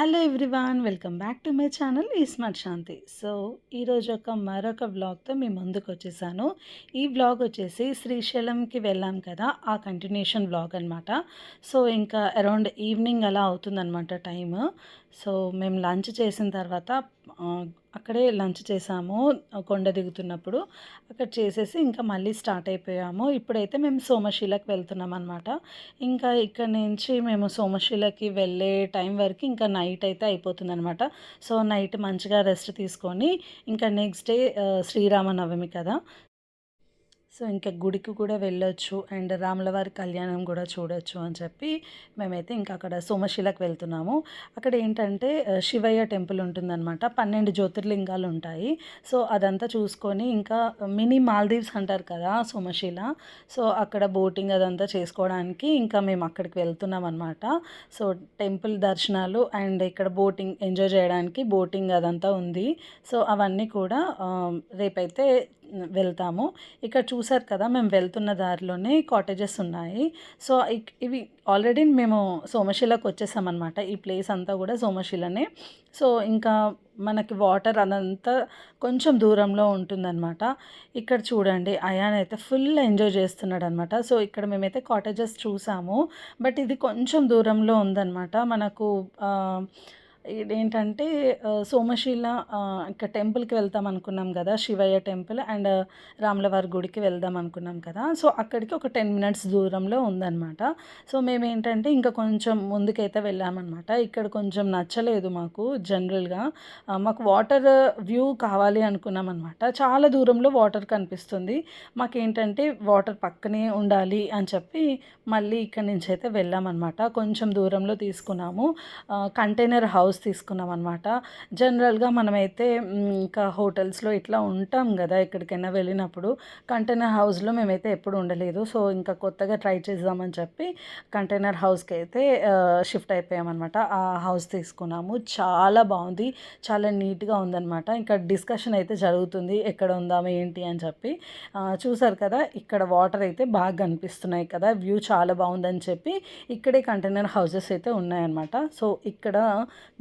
Hello everyone welcome back to my channel ఈ smart Shanti so ఈరోజు ఒక మరొక వ్లాగ్తో మీ ముందుకు వచ్చేసాను. ఈ వ్లాగ్ వచ్చేసి శ్రీశైలంకి వెళ్ళాం కదా ఆ కంటిన్యూషన్ వ్లాగ్ అనమాట సో ఇంకా అరౌండ్ ఈవినింగ్ అలా అవుతుందన్నమాట టైమ్ సో మేము లంచ్ చేసిన తర్వాత అక్కడే లంచ్ చేసాము కొండ దిగుతున్నప్పుడు. అక్కడ చేసేసి ఇంకా మళ్ళీ స్టార్ట్ అయిపోయాము. ఇప్పుడైతే మేము సోమశీలకు వెళ్తున్నాం అనమాట ఇంకా ఇక్కడ నుంచి మేము సోమశిలకి వెళ్ళే టైం వరకు ఇంకా నైట్ అయితే అయిపోతుంది అనమాట సో నైట్ మంచిగా రెస్ట్ తీసుకొని ఇంకా నెక్స్ట్ డే శ్రీరామనవమి కదా. సో ఇంకా గుడికి కూడా వెళ్ళొచ్చు అండ్ రాములవారి కళ్యాణం కూడా చూడొచ్చు అని చెప్పి మేమైతే ఇంకా అక్కడ సోమశిలకు వెళ్తున్నాము. అక్కడ ఏంటంటే శివయ్య టెంపుల్ ఉంటుందన్నమాట. పన్నెండు జ్యోతిర్లింగాలు ఉంటాయి. సో అదంతా చూసుకొని ఇంకా మినీ మాల్దీవ్స్ అంటారు కదా సోమశిల. సో అక్కడ బోటింగ్ అదంతా చేసుకోవడానికి ఇంకా మేము అక్కడికి వెళ్తున్నాం అనమాట సో టెంపుల్ దర్శనాలు అండ్ ఇక్కడ బోటింగ్ ఎంజాయ్ చేయడానికి బోటింగ్ అదంతా ఉంది. సో అవన్నీ కూడా రేపైతే వెళ్తాము. ఇక్కడ చూ చూసారు కదా మేము వెళ్తున్న దారిలోనే కాటేజెస్ ఉన్నాయి. సో ఇక్- ఇవి ఆల్రెడీ మేము సోమశిలకు వచ్చేసామన్నమాట. ఈ ప్లేస్ అంతా కూడా సోమశిలనే. సో ఇంకా మనకి వాటర్ అదంతా కొంచెం దూరంలో ఉంటుందన్నమాట. ఇక్కడ చూడండి అయాన్ అయితే ఫుల్ ఎంజాయ్ చేస్తున్నాడు అనమాట సో ఇక్కడ మేమైతే కాటేజెస్ చూసాము. బట్ ఇది కొంచెం దూరంలో ఉందన్నమాట. మనకు ఇదేంటంటే సోమశీల ఆ, ఇంకా టెంపుల్కి వెళ్తాం అనుకున్నాం కదా శివయ్య టెంపుల్ అండ్ రాములవారి గుడికి వెళ్దాం అనుకున్నాం కదా. సో అక్కడికి ఒక టెన్ మినిట్స్ దూరంలో ఉందన్నమాట. సో మేము ఏంటంటే ఇంకా కొంచెం ముందుకైతే వెళ్ళామన్నమాట. ఇక్కడ కొంచెం నచ్చలేదు మాకు జనరల్గా. మాకు వాటర్ వ్యూ కావాలి అనుకున్నాం అనమాట చాలా దూరంలో వాటర్ కనిపిస్తుంది. మాకేంటంటే వాటర్ పక్కనే ఉండాలి అని చెప్పి మళ్ళీ ఇక్కడ నుంచి అయితే వెళ్ళామన్నమాట. కొంచెం దూరంలో తీసుకున్నాము. కంటైనర్ హౌస్ తీసుకున్నాం అనమాట జనరల్గా మనమైతే ఇంకా హోటల్స్లో ఇట్లా ఉంటాం కదా ఎక్కడికైనా వెళ్ళినప్పుడు. కంటైనర్ హౌస్లో మేమైతే ఎప్పుడు ఉండలేదు. సో ఇంకా కొత్తగా ట్రై చేద్దామని చెప్పి కంటైనర్ హౌస్కి అయితే షిఫ్ట్ అయిపోయామన్నమాట. ఆ హౌస్ తీసుకున్నాము. చాలా బాగుంది. చాలా నీట్గా ఉందన్నమాట. ఇంకా డిస్కషన్ అయితే జరుగుతుంది. ఎక్కడ ఉందాము ఏంటి అని చెప్పి. చూసారు కదా ఇక్కడ వాటర్ అయితే బాగా కనిపిస్తున్నాయి కదా. వ్యూ చాలా బాగుందని చెప్పి ఇక్కడే కంటైనర్ హౌసెస్ అయితే ఉన్నాయన్నమాట. సో ఇక్కడ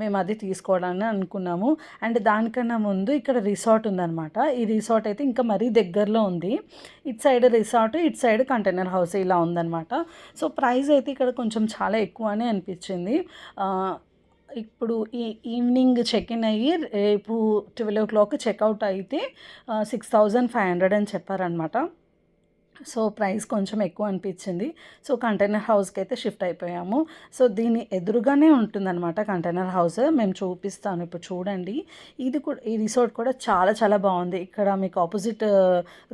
మేము అది తీసుకోవాలని అనుకున్నాము. అండ్ దానికన్నా ముందు ఇక్కడ రిసార్ట్ ఉందన్నమాట. ఈ రిసార్ట్ అయితే ఇంకా మరీ దగ్గరలో ఉంది. ఇటు సైడ్ రిసార్ట్ ఇటు సైడ్ కంటైనర్ హౌస్ ఇలా ఉందన్నమాట. సో ప్రైస్ అయితే ఇక్కడ కొంచెం చాలా ఎక్కువ అని అనిపించింది ఇప్పుడు ఈ ఈవినింగ్ చెక్ ఇన్ అయ్యి రేపు ట్వెల్వ్ ఓ క్లాక్ చెక్అవుట్ అయితే సిక్స్ థౌజండ్ ఫైవ్ హండ్రెడ్ అని చెప్పారనమాట సో ప్రైస్ కొంచెం ఎక్కువ అనిపించింది. సో కంటైనర్ హౌస్కి అయితే షిఫ్ట్ అయిపోయాము. సో దీని ఎదురుగానే ఉంటుందన్నమాట కంటైనర్ హౌస్. మేము చూపిస్తాను ఇప్పుడు చూడండి. ఇది కూడా ఈ రిసార్ట్ కూడా చాలా చాలా బాగుంది. ఇక్కడ మీకు ఆపోజిట్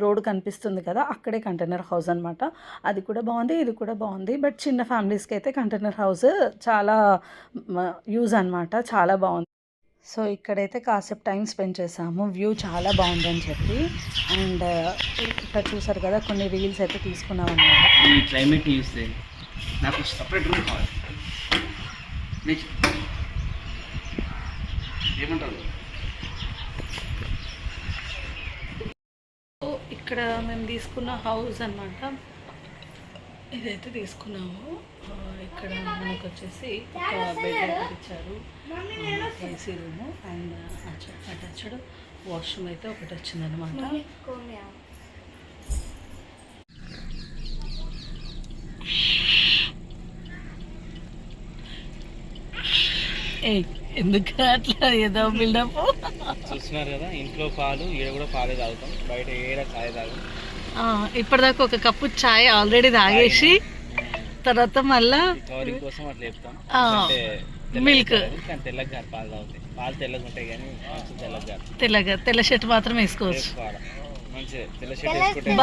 రోడ్ కనిపిస్తుంది కదా అక్కడే కంటైనర్ హౌస్ అనమాట అది కూడా బాగుంది ఇది కూడా బాగుంది. బట్ చిన్న ఫ్యామిలీస్కి అయితే కంటైనర్ హౌస్ చాలా యూజ్ అనమాట చాలా బాగుంది. సో ఇక్కడైతే కాసేపు టైం స్పెండ్ చేసాము. వ్యూ చాలా బాగుందని చెప్పి. అండ్ ఇక్కడ చూసారు కదా కొన్ని రీల్స్ అయితే తీసుకున్నాం అనమాట ఈ క్లైమేట్ చూస్తే నాకు సపరేట్ రూమ్ కావాలి. నెక్స్ట్ ఏమంటారు? సో ఇక్కడ మేము తీసుకున్న హౌస్ అన్నమాట. ఇదైతే తీసుకున్నాము. ఇక్కడ మనకు వచ్చేసి ఒక బెడ్ ఇచ్చారు. AC room and attached washroom అయితే ఒకటి వచ్చిందనమాట ఏ ఎందుకు అట్లా ఏదో బిల్డప్? చూస్తున్నారు కదా ఇంట్లో పాలు ఈడ కూడా పాలే తాగుతాం. బయట ఏడ కాయ తాగుతాం ఇప్పటిదాకా ఒక కప్పు చాయ్ ఆల్రెడీ తాగేసి తర్వాత మళ్ళా. కానీ తెల్లగా తెల్ల షర్ట్ మాత్రం వేసుకోవచ్చు.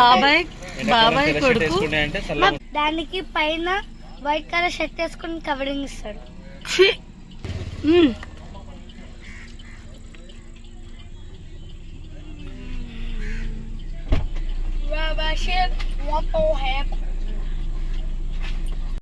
బాబాయ్ బాబాయ్ కొడుకు. దానికి పైన వైట్ కలర్ షర్ట్ వేసుకుని కవరింగ్ ఇస్తాడు. I shit, one more half.